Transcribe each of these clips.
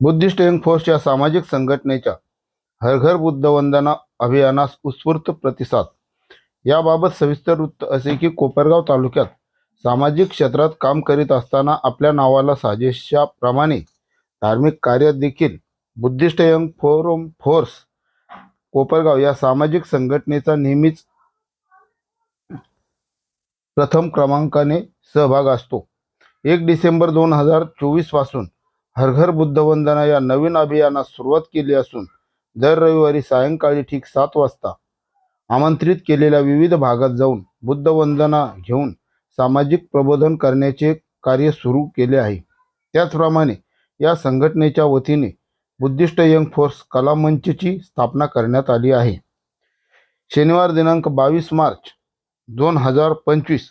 Buddhist young force या सामाजिक संघटनेच्या हरघर बुद्ध वंदना अभियानास उत्स्फूर्त प्रतिसाद. याबाबत सविस्तर वृत्त असे की कोपरगाव तालुक्यात सामाजिक क्षेत्रात काम करीत असताना आपल्या नावाला साजेशाप्रमाणे धार्मिक कार्य देखील Buddhist Young Forum Force Kopargaon या सामाजिक संघटनेचा नेहमीच प्रथम क्रमांकाने सहभाग असतो. एक डिसेंबर दोन हजार चोवीसपासून हर घर बुद्ध वंदना या नवीन अभियानास सुरुवात केली असून दर रविवारी सायंकाळी ठीक सात वाजता आमंत्रित केलेल्या विविध भागात जाऊन बुद्ध वंदना घेऊन सामाजिक प्रबोधन करण्याचे कार्य सुरू केले आहे. त्याचप्रमाणे या संघटनेच्या वतीने बुद्धिस्ट यंग फोर्स कला मंचची स्थापना करण्यात आली आहे. शनिवार दिनांक बावीस मार्च दोन हजार पंचवीस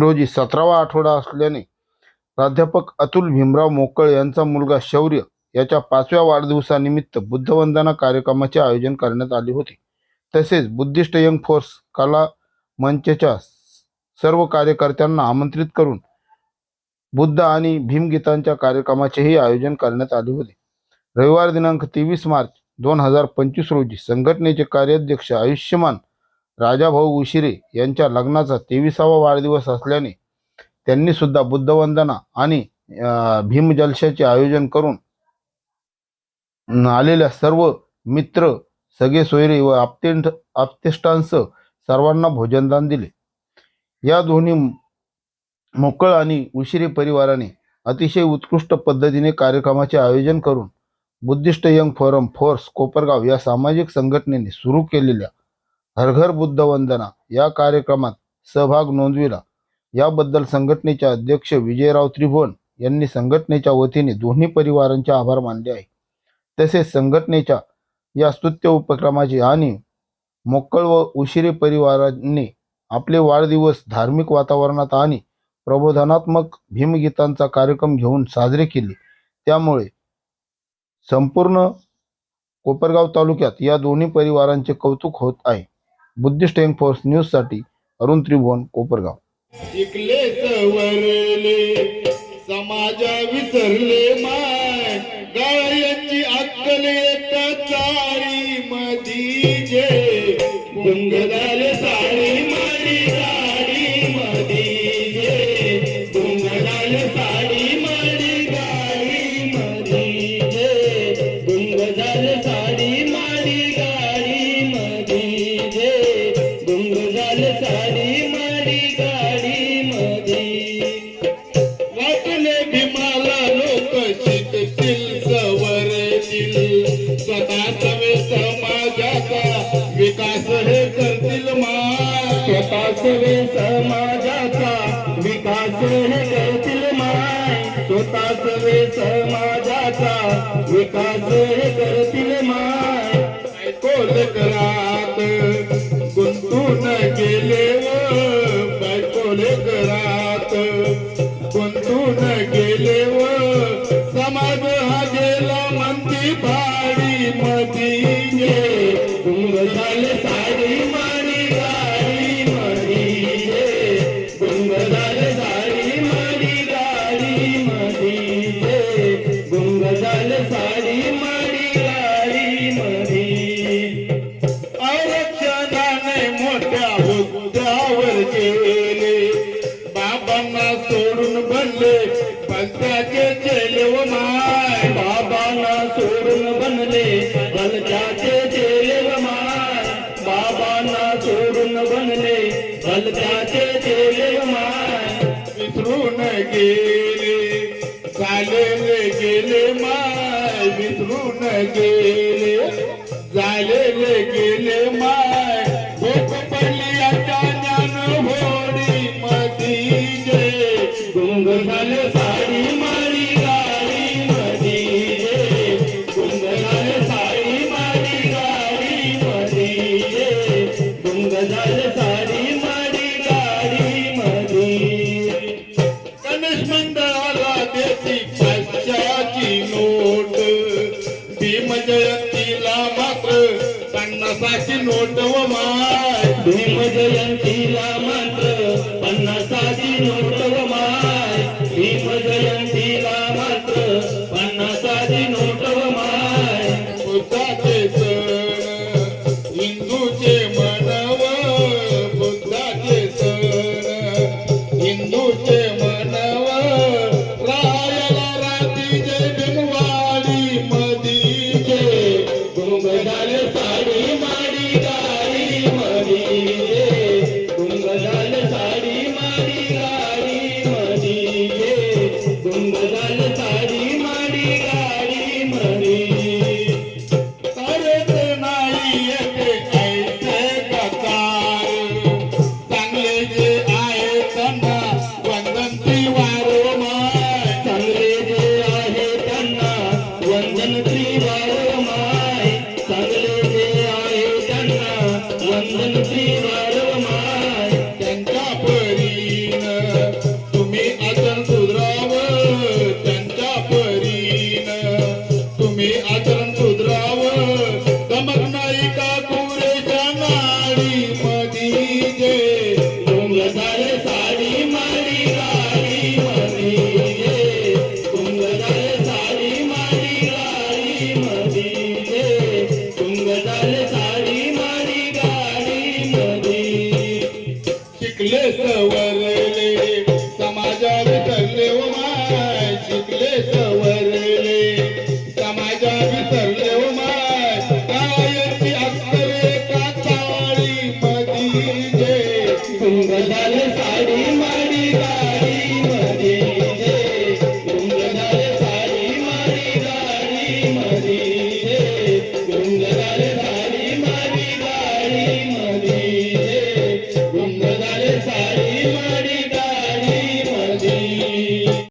रोजी सतरावा आठवडा असल्याने प्राध्यापक अतुल भीमराव मोकळ यांचा मुलगा शौर्य याच्या पाचव्या वाढदिवसानिमित्त बुद्धवंदना कार्यक्रमाचे आयोजन करण्यात आले होते. तसेच बुद्धिस्ट यंग फोर्स कला मंचच्या सर्व कार्यकर्त्यांना आमंत्रित करून बुद्ध आणि भीमगीतांच्या कार्यक्रमाचेही आयोजन करण्यात आले होते. रविवार दिनांक तेवीस मार्च दोन हजार पंचवीस रोजी संघटनेचे कार्याध्यक्ष आयुष्यमान राजाभाऊ उशिरे यांच्या लग्नाचा तेविसावा वाढदिवस असल्याने त्यांनी सुद्धा बुद्धवंदना आणि भीमजलशाचे भीम जलशाचे आयोजन करून आलेल्या सर्व मित्र सगळे सोयरे व आप्तेंट आप्तेष्टांसह सर्वांना भोजनदान दिले. या दोन्ही मोकळ आणि उशिरे परिवाराने अतिशय उत्कृष्ट पद्धतीने कार्यक्रमाचे आयोजन करून Buddhist Young Forum Force Kopargaon या सामाजिक संघटनेने सुरू केलेल्या हरघर बुद्ध वंदना या कार्यक्रमात सहभाग नोंदविला. याबद्दल संघटनेचे अध्यक्ष विजयराव त्रिभुवन यांनी संघटनेच्या वतीने दोन्ही परिवारांचे आभार मानले आहे तसेच संघटनेच्या या स्तुत्य उपक्रमाचे आणि मोकळ व उशिरे परिवारांनी आपले वाढदिवस धार्मिक वातावरणात आणि प्रबोधनात्मक भीमगीतांचा कार्यक्रम घेऊन साजरे केले. त्यामुळे संपूर्ण कोपरगाव तालुक्यात या दोन्ही परिवारांचे कौतुक होत आहे. बुद्धिस्ट यंग फोर्स न्यूजसाठी अरुण त्रिभुवन कोपरगाव. शिकले सवरले समाज विसरले माय. गायांची अक्कल येत चाळी मधी जे. गुंग मला भीमाला लोक शिकतील सवरतील स्वतः सवे समाजाचा विकास हे करतील माय. स्वतः सवे समाजाचा विकास हे करतील माय. स्वतः सवे समाजाचा विकास हे करतील माय. ऐकोल करात गुंतून गेले व बायकोल करात गुंतून भलत्याचे चेले व माय विसरून गेले. चालेले गेले माय विसरून गेले. बाबाची नोट व माय. भीम जयंती वंदन Eita,